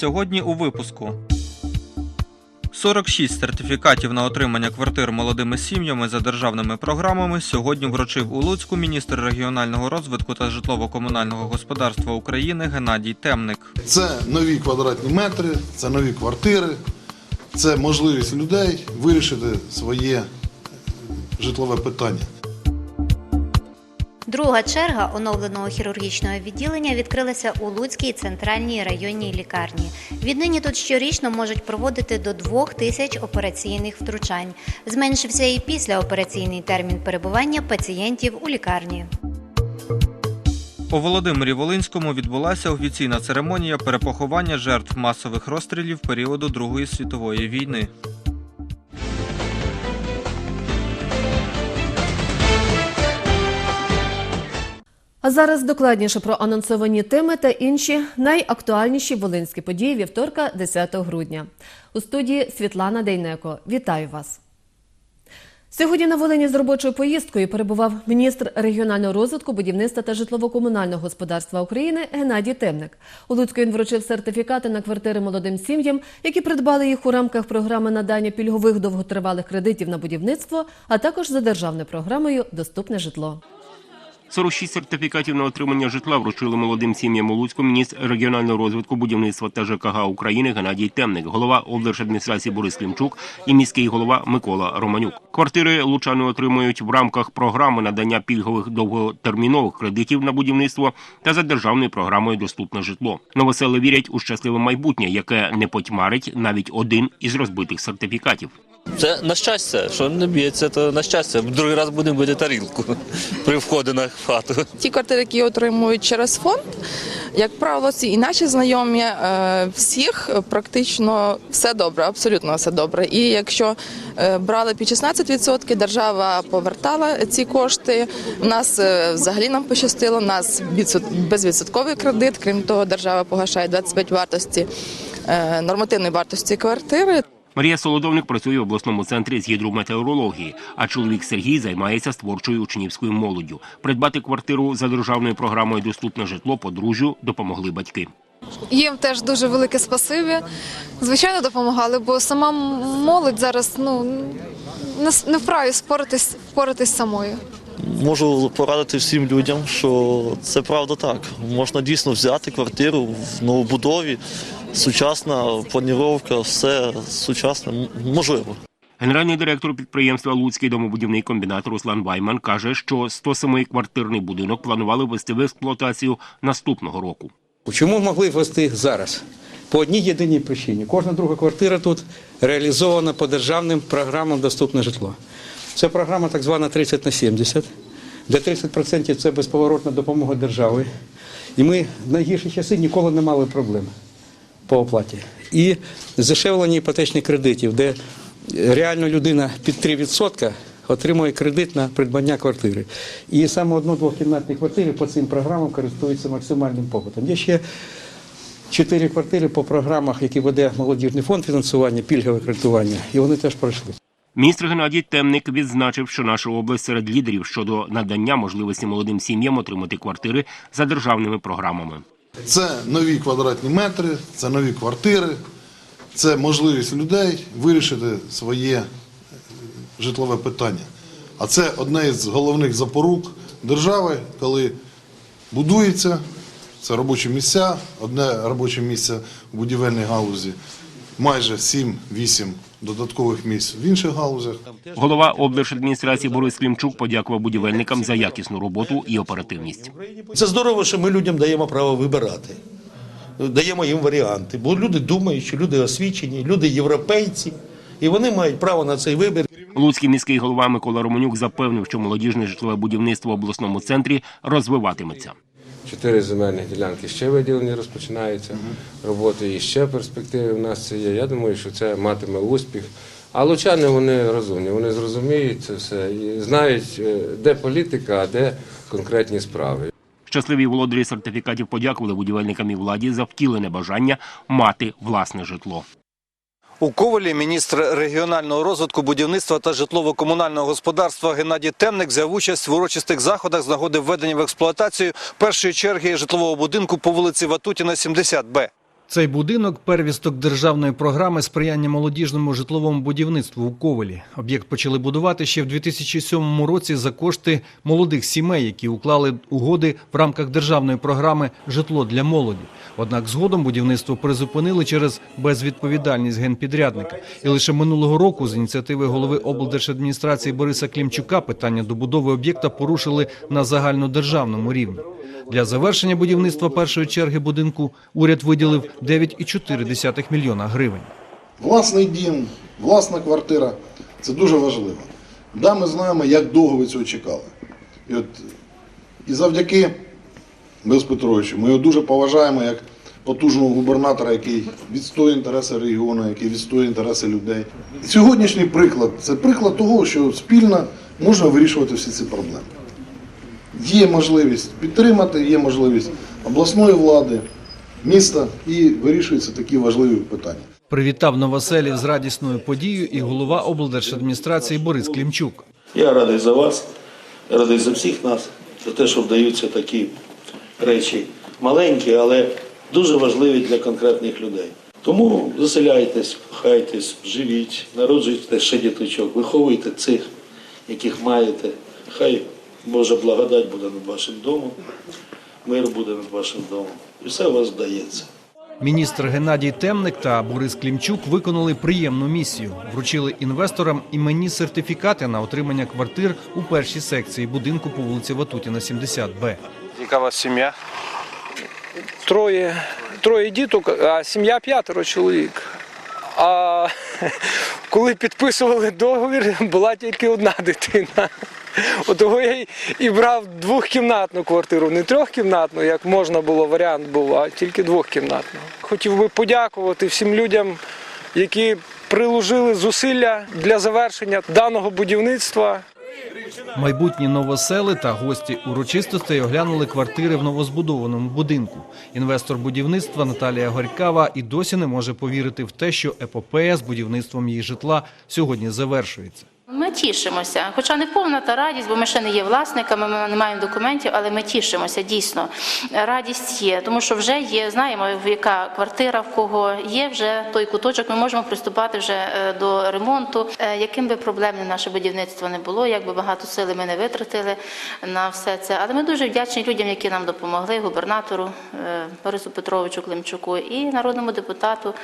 Сьогодні у випуску 46 сертифікатів на отримання квартир молодими сім'ями за державними програмами сьогодні вручив у Луцьку міністр регіонального розвитку та житлово-комунального господарства України Геннадій Темник. Це нові квадратні метри, це нові квартири, це можливість людей вирішити своє е, житлове питання. Друга черга оновленого хірургічного відділення відкрилася у Луцькій центральній районній лікарні. Віднині тут щорічно можуть проводити до двох тисяч операційних втручань. Зменшився і післяопераційний термін перебування пацієнтів у лікарні. У Володимирі Волинському відбулася офіційна церемонія перепоховання жертв масових розстрілів періоду Другої світової війни. Зараз докладніше про анонсовані теми та інші найактуальніші волинські події вівторка 10 грудня. У студії Світлана Дейнеко. Вітаю вас. Сьогодні на Волині з робочою поїздкою перебував міністр регіонального розвитку, будівництва та житлово-комунального господарства України Геннадій Темник. У Луцьку він вручив сертифікати на квартири молодим сім'ям, які придбали їх у рамках програми надання пільгових довготривалих кредитів на будівництво, а також за державною програмою Доступне житло. 46 сертифікатів на отримання житла вручили молодим сім'ям у Луцьку міністр регіонального розвитку, будівництва та ЖКГ України Геннадій Темник, голова облдержадміністрації Борис Клімчук і міський голова Микола Романюк. Квартири лучани отримують в рамках програми надання пільгових довготермінових кредитів на будівництво та за державною програмою Доступне житло. Новосели вірять у щасливе майбутнє, яке не потьмарить навіть один із розбитих сертифікатів. Це на щастя, що не б'ється, то на щастя. Другий раз будемо бити тарілку при вході на хату. Ті квартири, які отримують через фонд, як правило, всі і наші знайомі, е, всіх практично все добре, абсолютно все добре. І якщо е, брали під 16%, держава повертала ці кошти. У нас е, взагалі нам пощастило, у нас відсот- безвідсотковий кредит. Крім того, держава погашає 25 вартості нормативної вартості квартири. Марія Солодовник працює в обласному центрі з гідрометеорології, а чоловік Сергій займається створчою учнівською молоддю. Придбати квартиру за державною програмою Доступне житло подружжю допомогли батьки. Їм теж дуже велике спасибі. Звичайно, допомагали, бо сама молодь зараз ну не вправі споратись, впоратись самою. Можу порадити всім людям, що це правда так. Можна дійсно взяти квартиру в новобудові, сучасна планіровка, все сучасне можливо. Генеральний директор підприємства Луцький домобудівний комбінат Руслан Вайман каже, що 107-квартирний будинок планували ввести в експлуатацію наступного року. Чому могли ввести зараз? По одній єдиній причині. Кожна друга квартира тут реалізована по державним програмам Доступне житло. Це програма так звана 30 на 70, де 30% це безповоротна допомога держави. І ми в найгірші часи ніколи не мали проблем по оплаті. І здешевлення іпотечних кредитів, де реально людина під 3% отримує кредит на придбання квартири. І саме одно-двохкімнатні квартири по цим програмам користуються максимальним попитом. Є ще чотири квартири по програмах, які веде молодіжний фонд фінансування, пільгове кредитування, і вони теж пройшли. Міністр Геннадій Темник відзначив, що наша область серед лідерів щодо надання можливості молодим сім'ям отримати квартири за державними програмами. Це нові квадратні метри, це нові квартири, це можливість людей вирішити своє е, житлове питання. А це одне із головних запорук держави, коли будується, це робочі місця, одне робоче місце в будівельній галузі, майже 7-8 додаткових місць в інших галузях. Голова облдержадміністрації Борис Клімчук подякував будівельникам за якісну роботу і оперативність. Це здорово, що ми людям даємо право вибирати. Даємо їм варіанти. Бо люди думають, що люди освічені, люди європейці, і вони мають право на цей вибір. Луцький міський голова Микола Романюк запевнив, що молодіжне житлове будівництво в обласному центрі розвиватиметься. Чотири земельних ділянки ще виділені, розпочинаються роботи, і ще перспективи в нас це є. Я думаю, що це матиме успіх. А лучани вони розумні, вони зрозуміють це все і знають, е, де політика, а де конкретні справи. Щасливі володарі сертифікатів подякували будівельникам і владі за втілене бажання мати власне житло. У Ковалі міністр регіонального розвитку, будівництва та житлово-комунального господарства Геннадій Темник взяв участь в урочистих заходах з нагоди введення в експлуатацію першої черги житлового будинку по вулиці Ватутіна, 70Б. Цей будинок первісток державної програми сприяння молодіжному житловому будівництву у Ковелі. Об'єкт почали будувати ще в 2007 році за кошти молодих сімей, які уклали угоди в рамках державної програми Житло для молоді. Однак згодом будівництво призупинили через безвідповідальність генпідрядника. І лише минулого року з ініціативи голови облдержадміністрації Бориса Клімчука питання добудови об'єкта порушили на загальнодержавному рівні. Для завершення будівництва першої черги будинку уряд виділив 9,4 мільйона гривень. Власний дім, власна квартира це дуже важливо. Да, ми знаємо, як довго ви цього чекали. І, от, і завдяки Без Петровичу, ми його дуже поважаємо як потужного губернатора, який відстоює інтереси регіону, який відстоює інтереси людей. Сьогоднішній приклад це приклад того, що спільно можна вирішувати всі ці проблеми. Є можливість підтримати, є можливість обласної влади, міста і вирішуються такі важливі питання. Привітав новоселів з радісною подією і голова облдержадміністрації Борис Клімчук. Я радий за вас, радий за всіх нас, за те, що вдаються такі речі маленькі, але дуже важливі для конкретних людей. Тому заселяйтесь, пхайтесь, живіть, народжуйте ще діточок, виховуйте цих, яких маєте. Хай Божа благодать буде над вашим домом, мир буде над вашим домом. І все у вас вдається. Міністр Геннадій Темник та Борис Клімчук виконали приємну місію. Вручили інвесторам іменні сертифікати на отримання квартир у першій секції будинку по вулиці Ватутіна, 70Б. Яка у вас сім'я? Троє, троє діток, а сім'я п'ятеро чоловік. А коли підписували договір, була тільки одна дитина. Отого я і брав двохкімнатну квартиру, не трьохкімнатну, як можна було, варіант був, а тільки двохкімнатну. Хотів би подякувати всім людям, які приложили зусилля для завершення даного будівництва. Майбутні новосели та гості урочистостей оглянули квартири в новозбудованому будинку. Інвестор будівництва Наталія Горькава і досі не може повірити в те, що епопея з будівництвом її житла сьогодні завершується. Ми тішимося, хоча не повна та радість, бо ми ще не є власниками, ми не маємо документів, але ми тішимося дійсно. Радість є, тому що вже є, знаємо, яка квартира в кого є вже той куточок. Ми можемо приступати вже е, до ремонту. Е, Яким би проблемним наше будівництво не було, як би багато сили ми не витратили на все це. Але ми дуже вдячні людям, які нам допомогли, губернатору е, Борису Петровичу Климчуку і народному депутату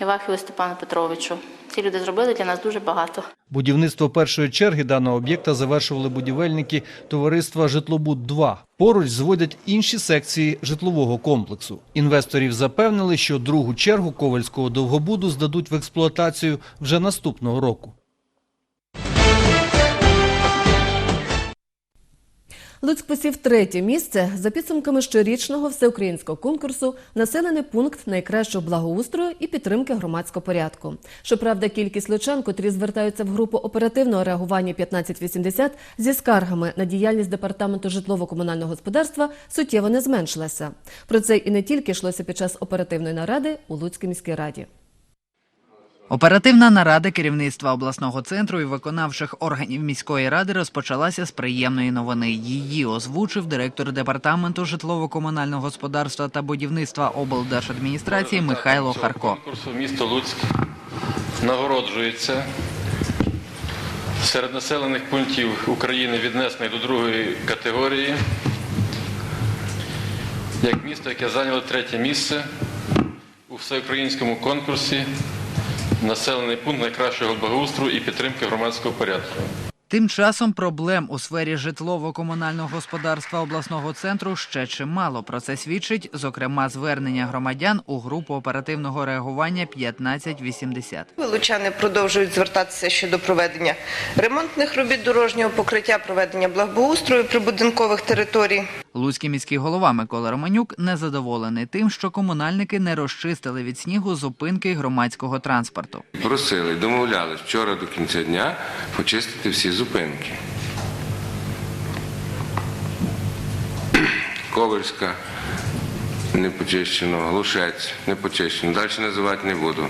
Івахіву Степану Петровичу. Ці люди зробили для нас дуже багато. Будівництво першої черги даного об'єкта завершували будівельники товариства Житлобуд-2. Поруч зводять інші секції житлового комплексу. Інвесторів запевнили, що другу чергу Ковальського довгобуду здадуть в експлуатацію вже наступного року. Луцьк посів третє місце за підсумками щорічного всеукраїнського конкурсу Населений пункт найкращого благоустрою і підтримки громадського порядку. Щоправда, кількість лучан, котрі звертаються в групу оперативного реагування 1580 зі скаргами на діяльність департаменту житлово-комунального господарства суттєво не зменшилася. Про це і не тільки йшлося під час оперативної наради у Луцькій міській раді. Оперативна нарада керівництва обласного центру і виконавчих органів міської ради розпочалася з приємної новини. Її озвучив директор департаменту житлово-комунального господарства та будівництва облдержадміністрації Михайло Харко. конкурсу місто Луцьк нагороджується серед населених пунктів України віднесених до другої категорії як місто, яке зайняло третє місце у всеукраїнському конкурсі населений пункт найкращого благоустрою і підтримки громадського порядку. Тим часом проблем у сфері житлово-комунального господарства обласного центру ще чимало. Про це свідчить, зокрема, звернення громадян у групу оперативного реагування 1580. Лучани продовжують звертатися щодо проведення ремонтних робіт дорожнього покриття, проведення благоустрою прибудинкових територій. Луцький міський голова Микола Романюк незадоволений тим, що комунальники не розчистили від снігу зупинки громадського транспорту. Просили, домовлялись вчора до кінця дня почистити всі зупинки. Ковальська не почищено, Глушець не почищено. Далі називати не буду.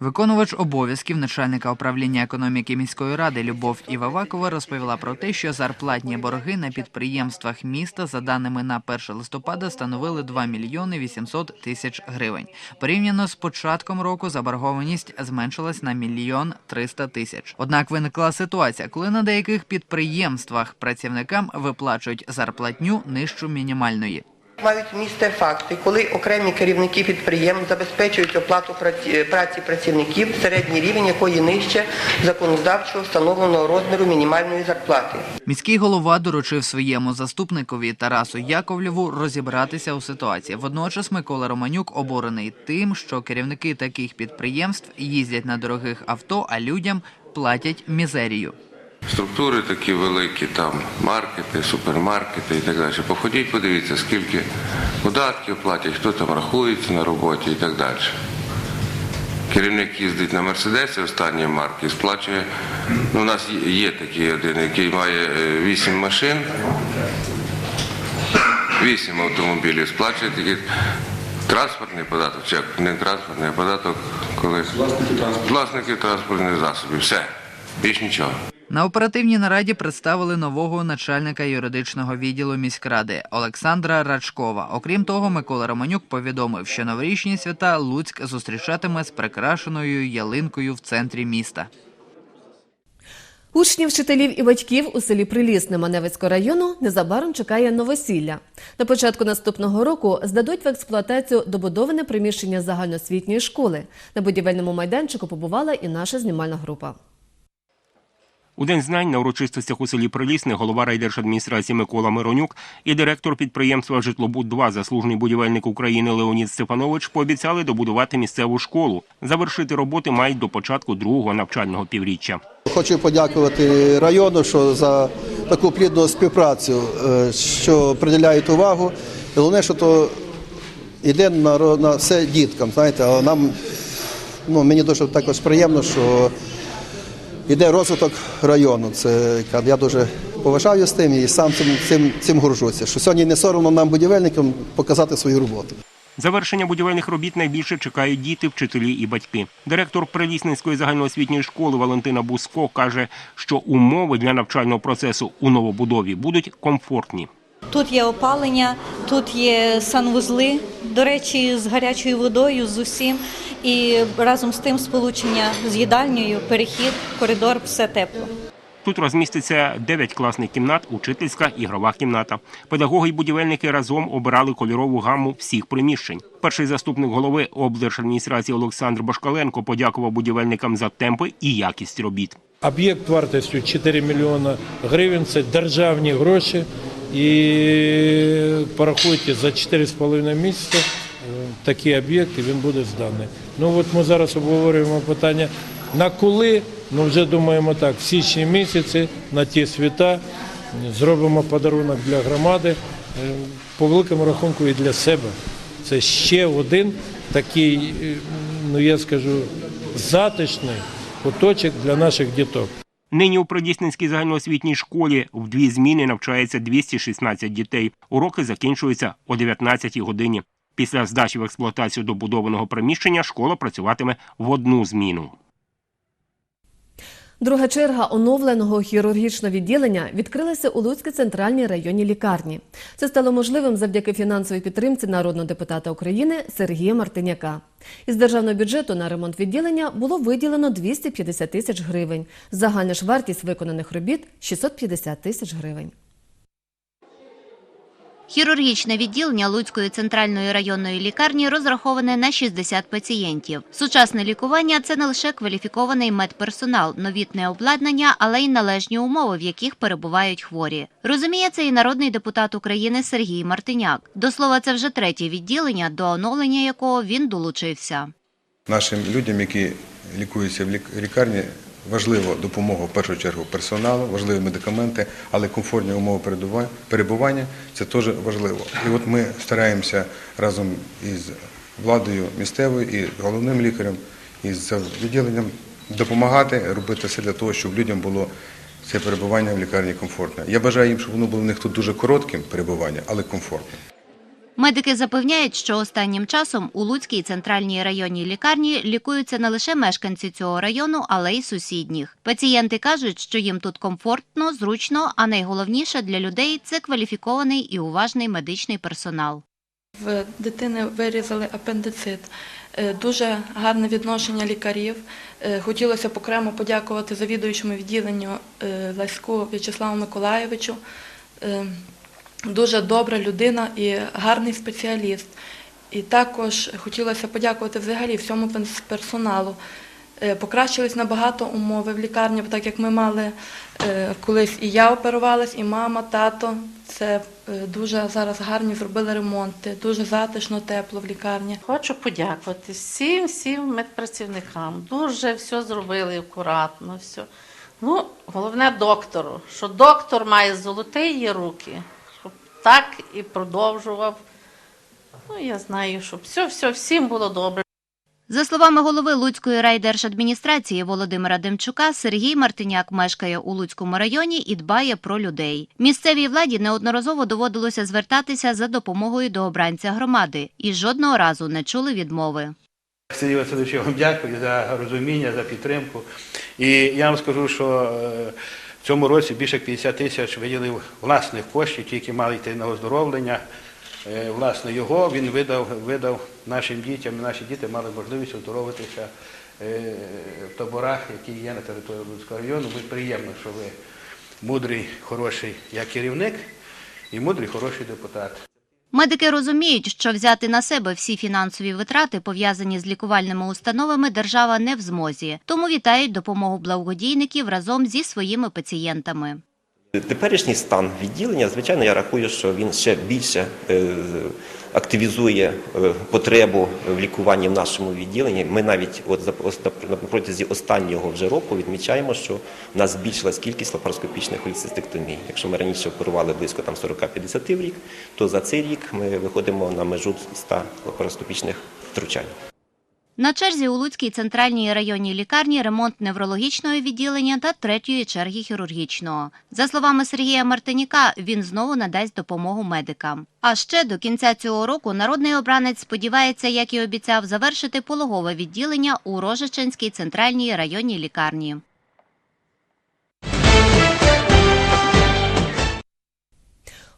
Виконувач обов'язків начальника управління економіки міської ради Любов Івавакова розповіла про те, що зарплатні борги на підприємствах міста за даними на 1 листопада становили 2 мільйони 800 тисяч гривень. Порівняно з початком року заборгованість зменшилась на мільйон 300 тисяч. Однак виникла ситуація, коли на деяких підприємствах працівникам виплачують зарплатню нижчу мінімальної. Мають місце факти, коли окремі керівники підприємств забезпечують оплату праці- праці працівників, середній рівень якої нижче законодавчо встановленого розміру мінімальної зарплати. Міський голова доручив своєму заступникові Тарасу Яковлєву розібратися у ситуації. Водночас Микола Романюк обурений тим, що керівники таких підприємств їздять на дорогих авто, а людям платять мізерію. Структури такі великі, там маркети, супермаркети і так далі. Походіть, подивіться, скільки податків платять, хто там рахується на роботі і так далі. Керівник їздить на Мерседесі останньої марки, сплачує. Ну, у нас є- такий один, який має е, вісім машин, вісім автомобілів, сплачує такий транспортний податок, чи не транспортний, податок, коли власники транспортних засобів. Все, більш нічого. На оперативній нараді представили нового начальника юридичного відділу міськради Олександра Рачкова. Окрім того, Микола Романюк повідомив, що новорічні свята Луцьк зустрічатиме з прикрашеною ялинкою в центрі міста. Учнів, вчителів і батьків у селі Прилісне Маневицького району незабаром чекає новосілля. На початку наступного року здадуть в експлуатацію добудоване приміщення загальноосвітньої школи. На будівельному майданчику побувала і наша знімальна група. У день знань на урочистостях у селі Прилісне голова райдержадміністрації Микола Миронюк і директор підприємства Житлобуд-2, заслужений будівельник України Леонід Степанович пообіцяли добудувати місцеву школу. Завершити роботи мають до початку другого навчального півріччя. Хочу подякувати району, що за таку плідну співпрацю, е, що приділяють увагу. Головне, що то йде на, на все діткам. Знаєте, а нам ну, мені дуже також приємно, що йде розвиток району. Це я дуже поважаю з тим і сам цим, цим, цим горжуся. Що сьогодні не соромно нам, будівельникам, показати свою роботу. Завершення будівельних робіт найбільше чекають діти, вчителі і батьки. Директор Прилісненської загальноосвітньої школи Валентина Буско каже, що умови для навчального процесу у новобудові будуть комфортні. Тут є опалення, тут є санвузли, до речі, з гарячою водою, з усім. І разом з тим сполучення з їдальнею, перехід, коридор, все тепло. Тут розміститься 9 класних кімнат, учительська ігрова кімната. Педагоги й будівельники разом обирали кольорову гаму всіх приміщень. Перший заступник голови облдержадміністрації Олександр Башкаленко подякував будівельникам за темпи і якість робіт. Об'єкт вартістю 4 мільйони гривень це державні гроші. І порахуйте, за 4,5 місяці е, такий об'єкт і він буде зданий. Ну от ми зараз обговорюємо питання на коли. Ну вже думаємо так, в січні місяці на ті свята зробимо подарунок для громади е, по великому рахунку і для себе. Це ще один такий, е, ну я скажу, затишний куточок для наших діток. Нині у Придісненській загальноосвітній школі в дві зміни навчається 216 дітей. Уроки закінчуються о 19 годині. Після здачі в експлуатацію добудованого приміщення школа працюватиме в одну зміну. Друга черга оновленого хірургічного відділення відкрилася у Луцькій центральній районній лікарні. Це стало можливим завдяки фінансовій підтримці народного депутата України Сергія Мартиняка. Із державного бюджету на ремонт відділення було виділено 250 тисяч гривень. Загальна ж вартість виконаних робіт 650 тисяч гривень. Хірургічне відділення Луцької центральної районної лікарні розраховане на 60 пацієнтів. Сучасне лікування це не лише кваліфікований медперсонал, новітне обладнання, але й належні умови, в яких перебувають хворі. Розуміє це і народний депутат України Сергій Мартиняк. До слова, це вже третє відділення, до оновлення якого він долучився. Нашим людям, які лікуються в лік- лікарні, важлива допомога в першу чергу персоналу, важливі медикаменти, але комфортні умови перебування це теж важливо. І от ми стараємося разом із владою місцевою і головним лікарем, і з відділенням допомагати, робити все для того, щоб людям було це перебування в лікарні комфортне. Я бажаю їм, щоб воно було в них тут дуже коротким перебування, але комфортним. Медики запевняють, що останнім часом у Луцькій центральній районній лікарні лікуються не лише мешканці цього району, але й сусідніх. Пацієнти кажуть, що їм тут комфортно, зручно, а найголовніше для людей це кваліфікований і уважний медичний персонал. В дитини вирізали апендицит. Е, Дуже гарне відношення лікарів. Е, Хотілося б окремо подякувати завідуючому відділенню е, Лаську В'ячеславу Миколаєвичу. Дуже добра людина і гарний спеціаліст. І також хотілося подякувати взагалі всьому персоналу. Е, Покращились набагато умови в лікарні, так як ми мали е, колись і я оперувалась, і мама, тато. Це е, дуже зараз гарні зробили ремонти, дуже затишно, тепло в лікарні. Хочу подякувати всім, всім медпрацівникам. Дуже все зробили акуратно. Все. Ну, головне доктору, що доктор має золоті її руки, так і продовжував. Ну, я знаю, щоб все, все, всім було добре. За словами голови Луцької райдержадміністрації Володимира Демчука, Сергій Мартиняк мешкає у Луцькому районі і дбає про людей. Місцевій владі неодноразово доводилося звертатися за допомогою до обранця громади, і жодного разу не чули відмови. Сергій Васильович, я вам дякую за розуміння, за підтримку. І я вам скажу, що е, цьому році більше 50 тисяч виділив власних коштів, ті, які мали йти на оздоровлення. Е, Власне, його він видав, видав нашим дітям. і Наші діти мали можливість оздоровитися е, в таборах, які є на території Луцького району. Ми приємно, що ви мудрий, хороший як керівник і мудрий, хороший депутат. Медики розуміють, що взяти на себе всі фінансові витрати, пов'язані з лікувальними установами, держава не в змозі, тому вітають допомогу благодійників разом зі своїми пацієнтами. Теперішній стан відділення, звичайно, я рахую, що він ще більше е, активізує е, потребу в лікуванні в нашому відділенні. Ми навіть от на протязі останнього вже року відмічаємо, що в нас збільшилась кількість лапароскопічних холіцистектомій. Якщо ми раніше оперували близько там 40-50 в рік, то за цей рік ми виходимо на межу 100 лапароскопічних втручань. На черзі у Луцькій центральній районній лікарні ремонт неврологічного відділення та третьої черги хірургічного. За словами Сергія Мартиніка, він знову надасть допомогу медикам. А ще до кінця цього року народний обранець сподівається, як і обіцяв, завершити пологове відділення у Рожичинській центральній районній лікарні.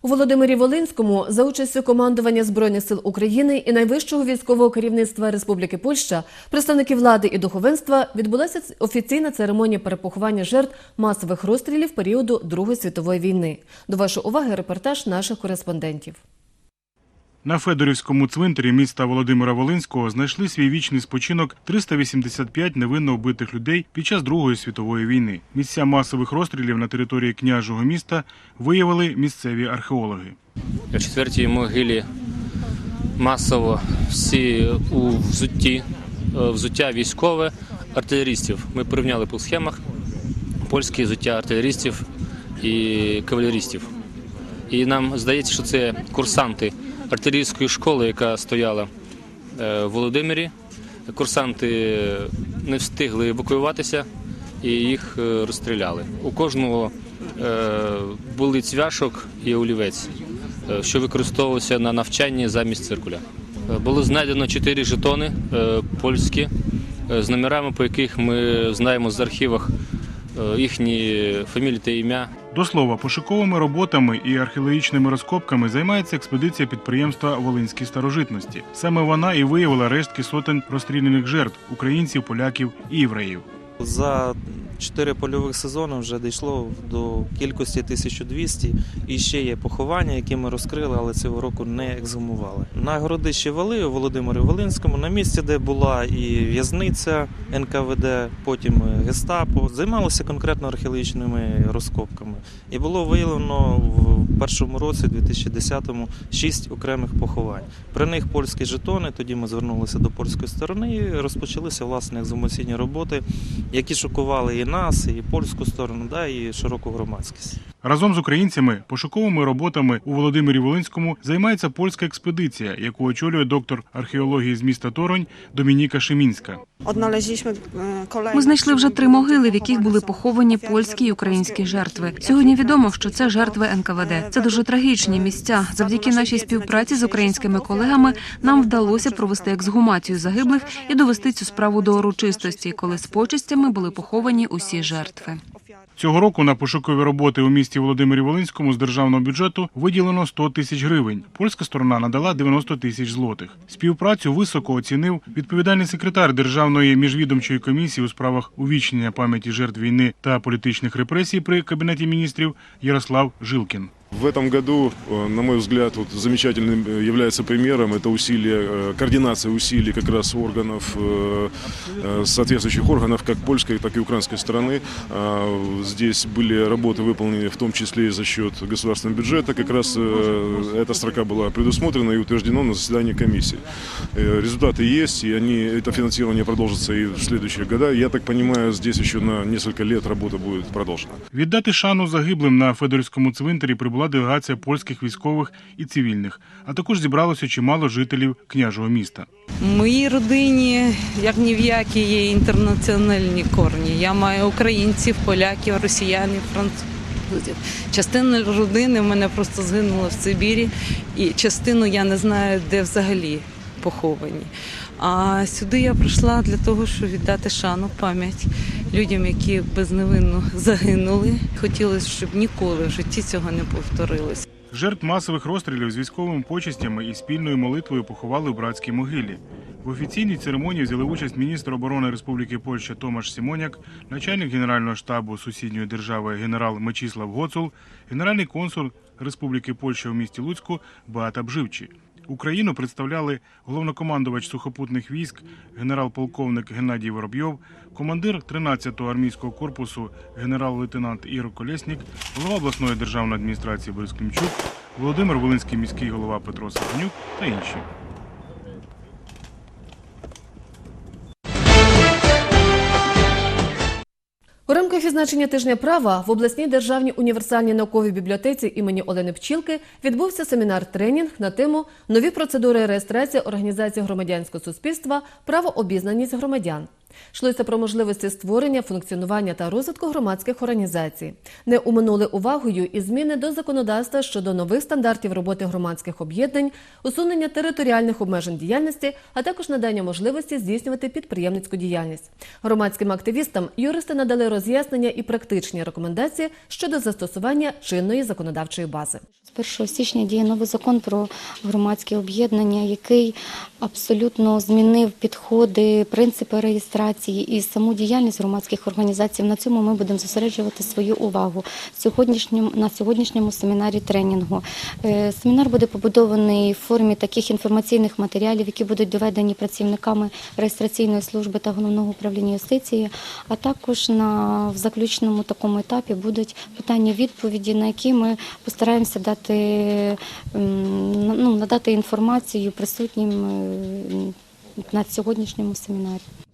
У Володимирі Волинському за участю командування Збройних сил України і найвищого військового керівництва Республіки Польща, представники влади і духовенства відбулася офіційна церемонія перепоховання жертв масових розстрілів періоду Другої світової війни. До вашої уваги репортаж наших кореспондентів. На Федорівському цвинтарі міста Володимира Волинського знайшли свій вічний спочинок 385 невинно вбитих людей під час Другої світової війни. Місця масових розстрілів на території княжого міста виявили місцеві археологи. На четвертій могилі масово всі у взутті, е, взуття військове артилерістів. Ми порівняли по схемах польське взуття артилерістів і кавалерістів. І нам здається, що це курсанти артилерійської школи, яка стояла е, в Володимирі. Курсанти не встигли евакуюватися і їх е, розстріляли. У кожного е, були цвяшок і олівець, е, що використовувався на навчанні замість циркуля. Е, Було знайдено чотири жетони е, польські е, з номерами, по яких ми знаємо з архівах е, їхні фамілії та ім'я. До слова, пошуковими роботами і археологічними розкопками займається експедиція підприємства Волинські старожитності. Саме вона і виявила рештки сотень розстріляних жертв українців, поляків і євреїв. За чотири польових сезони вже дійшло до кількості 1200 і ще є поховання, які ми розкрили, але цього року не ексгумували. На городищі Вали у Володимирі Волинському, на місці, де була і в'язниця НКВД, потім гестапо, займалися конкретно археологічними розкопками. І було виявлено в першому році, 2010-му, шість окремих поховань. При них польські жетони. Тоді ми звернулися до польської сторони і розпочалися власне екзумаційні роботи, які шокували і нас, і польську сторону, да, і широку громадськість. Разом з українцями пошуковими роботами у Володимирі Волинському займається польська експедиція, яку очолює доктор археології з міста Торонь Домініка Шимінська. Ми знайшли вже три могили, в яких були поховані польські і українські жертви. Сьогодні відомо, що це жертви НКВД. Це дуже трагічні місця. Завдяки нашій співпраці з українськими колегами нам вдалося провести ексгумацію загиблих і довести цю справу до урочистості, коли з почестями були поховані усі жертви. Цього року на пошукові роботи у місті Володимирі Волинському з державного бюджету виділено 100 тисяч гривень. Польська сторона надала 90 тисяч злотих. Співпрацю високо оцінив відповідальний секретар Державної міжвідомчої комісії у справах увічнення пам'яті жертв війни та політичних репресій при кабінеті міністрів Ярослав Жилкін. В этом году, э, на мой взгляд, вот замечательным э, является примером это усилие, э, координация усилий как раз органов, э, э, соответствующих органов как польской, так и украинской стороны. А, Здесь были работы выполнены в том числе и за счет государственного бюджета. Как раз э, эта строка была предусмотрена и утверждена на заседании комиссии. Э, Результаты есть, и они, это финансирование продолжится и в следующие года. Я так понимаю, здесь еще на несколько лет работа будет продолжена. Віддати шану загиблим на Федорівському цвинтарі прибула делегація польських військових і цивільних, а також зібралося чимало жителів княжого міста. Моїй родині, як ні в які, є інтернаціональні корні. Я маю українців, поляків, росіянів, французів. Частина родини в мене просто згинула в Сибірі, і частину я не знаю, де взагалі поховані. А сюди я прийшла для того, щоб віддати шану пам'ять людям, які безневинно загинули. Хотілося, щоб ніколи в житті цього не повторилось. Жертв масових розстрілів з військовими почестями і спільною молитвою поховали у братській могилі. В офіційній церемонії взяли участь міністр оборони Республіки Польща Томаш Сімоняк, начальник генерального штабу сусідньої держави генерал Мечіслав Гоцул, генеральний консул Республіки Польща у місті Луцьку Беата Бживчі. Україну представляли головнокомандувач сухопутних військ, генерал-полковник Геннадій Воробйов, командир 13-го армійського корпусу генерал-лейтенант Іро Колєснік, голова обласної державної адміністрації Борис Клімчук, Володимир Волинський міський голова Петро Савнюк та інші. У рамках відзначення тижня права в обласній державній універсальній науковій бібліотеці імені Олени Пчілки відбувся семінар-тренінг на тему нові процедури реєстрації організації громадянського суспільства правообізнаність громадян. Йшлося про можливості створення, функціонування та розвитку громадських організацій. Не уминули увагою і зміни до законодавства щодо нових стандартів роботи громадських об'єднань, усунення територіальних обмежень діяльності, а також надання можливості здійснювати підприємницьку діяльність. Громадським активістам юристи надали роз'яснення і практичні рекомендації щодо застосування чинної законодавчої бази. З 1 січня діє новий закон про громадські об'єднання, який абсолютно змінив підходи, принципи реєстрації і саму діяльність громадських організацій. На цьому ми будемо зосереджувати свою увагу сьогоднішньому на сьогоднішньому семінарі тренінгу. Е, Семінар буде побудований в формі таких інформаційних матеріалів, які будуть доведені працівниками реєстраційної служби та головного управління юстиції. А також на в заключному такому етапі будуть питання відповіді, на які ми постараємося дати ну, надати інформацію присутнім е, на сьогоднішньому семінарі.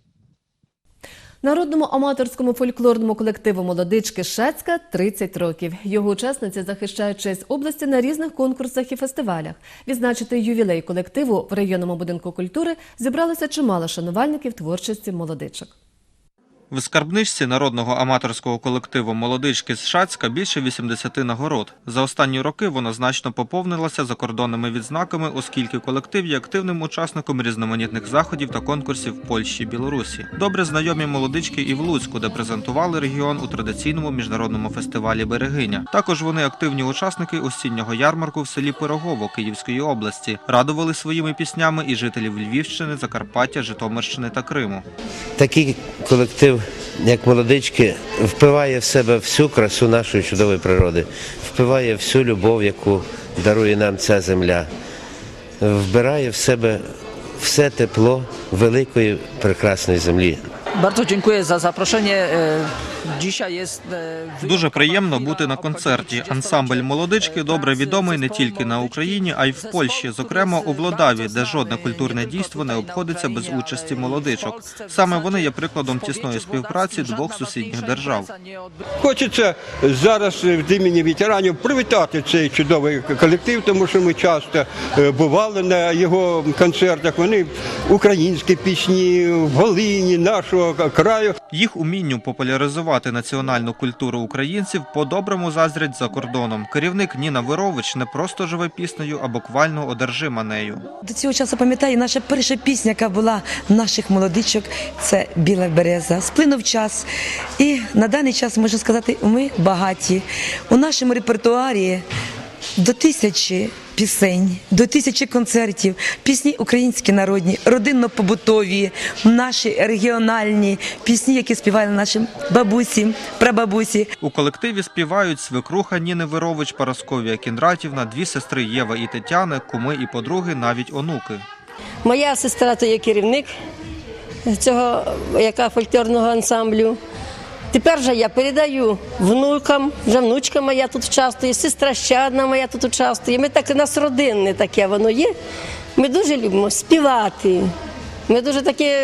Народному аматорському фольклорному колективу Молодички Шацька 30 років. Його учасниці захищають честь області на різних конкурсах і фестивалях. Відзначити ювілей колективу в районному будинку культури зібралося чимало шанувальників творчості молодичок. В скарбничці народного аматорського колективу «Молодички з Шацька» більше 80 нагород. За останні роки вона значно поповнилася закордонними відзнаками, оскільки колектив є активним учасником різноманітних заходів та конкурсів в Польщі і Білорусі. Добре знайомі молодички і в Луцьку, де презентували регіон у традиційному міжнародному фестивалі «Берегиня». Також вони активні учасники осіннього ярмарку в селі Пирогово Київської області. Радували своїми піснями і жителів Львівщини, Закарпаття, Житомирщини та Криму. Такий колектив, як молодички, впиває в себе всю красу нашої чудової природи, впиває всю любов, яку дарує нам ця земля, вбирає в себе все тепло великої прекрасної землі. Bardzo dziękuję za zaproszenie e, Дуже приємно бути на концерті. Ансамбль молодички добре відомий не тільки на Україні, а й в Польщі, зокрема у Влодаві, де жодне культурне дійство не обходиться без участі молодичок. Саме вони є прикладом тісної співпраці двох сусідніх держав. Хочеться зараз від імені ветеранів привітати цей чудовий колектив, тому що ми часто е, бували на його концертах. Вони українські пісні, в Волині, нашого краю. Їх умінню популяризувати національну культуру українців по-доброму заздрять за кордоном. Керівник Ніна Вирович не просто живе піснею, а буквально одержима нею. До цього часу пам'ятаю, наша перша пісня, яка була наших молодичок, це Біла береза. Сплинув час. І на даний час можна сказати, ми багаті. У нашому репертуарі до тисячі пісень, до тисячі концертів, пісні українські народні, родинно-побутові, наші регіональні пісні, які співали наші бабусі, прабабусі. У колективі співають свекруха Ніни Вирович, Парасковія Кіндратівна, дві сестри Єва і Тетяни, куми і подруги, навіть онуки. Моя сестра то є керівник цього яка фольклорного ансамблю. Тепер же я передаю внукам, вже внучка моя тут участвує, сестра ще одна моя тут участвує. Ми так у нас родинне таке воно є. Ми дуже любимо співати. Ми дуже такі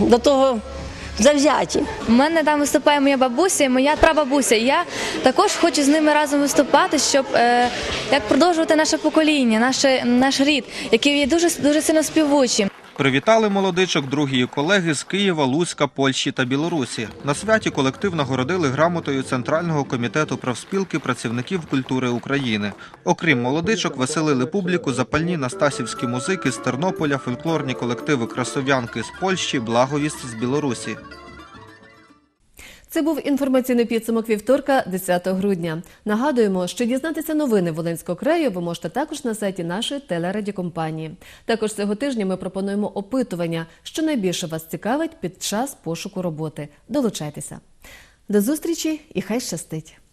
до того завзяті. У мене там виступає моя бабуся і моя прабабуся. Я також хочу з ними разом виступати, щоб е, як продовжувати наше покоління, наше, наш рід, який є дуже дуже сильно співучим. Привітали молодичок другі колеги з Києва, Луцька, Польщі та Білорусі. На святі колектив нагородили грамотою Центрального комітету правспілки працівників культури України. Окрім молодичок, веселили публіку запальні настасівські музики з Тернополя, фольклорні колективи красов'янки з Польщі, благовіст з Білорусі. Це був інформаційний підсумок вівторка, 10 грудня. Нагадуємо, що дізнатися новини Волинського краю ви можете також на сайті нашої телерадіокомпанії. Також цього тижня ми пропонуємо опитування, що найбільше вас цікавить під час пошуку роботи. Долучайтеся. До зустрічі і хай щастить!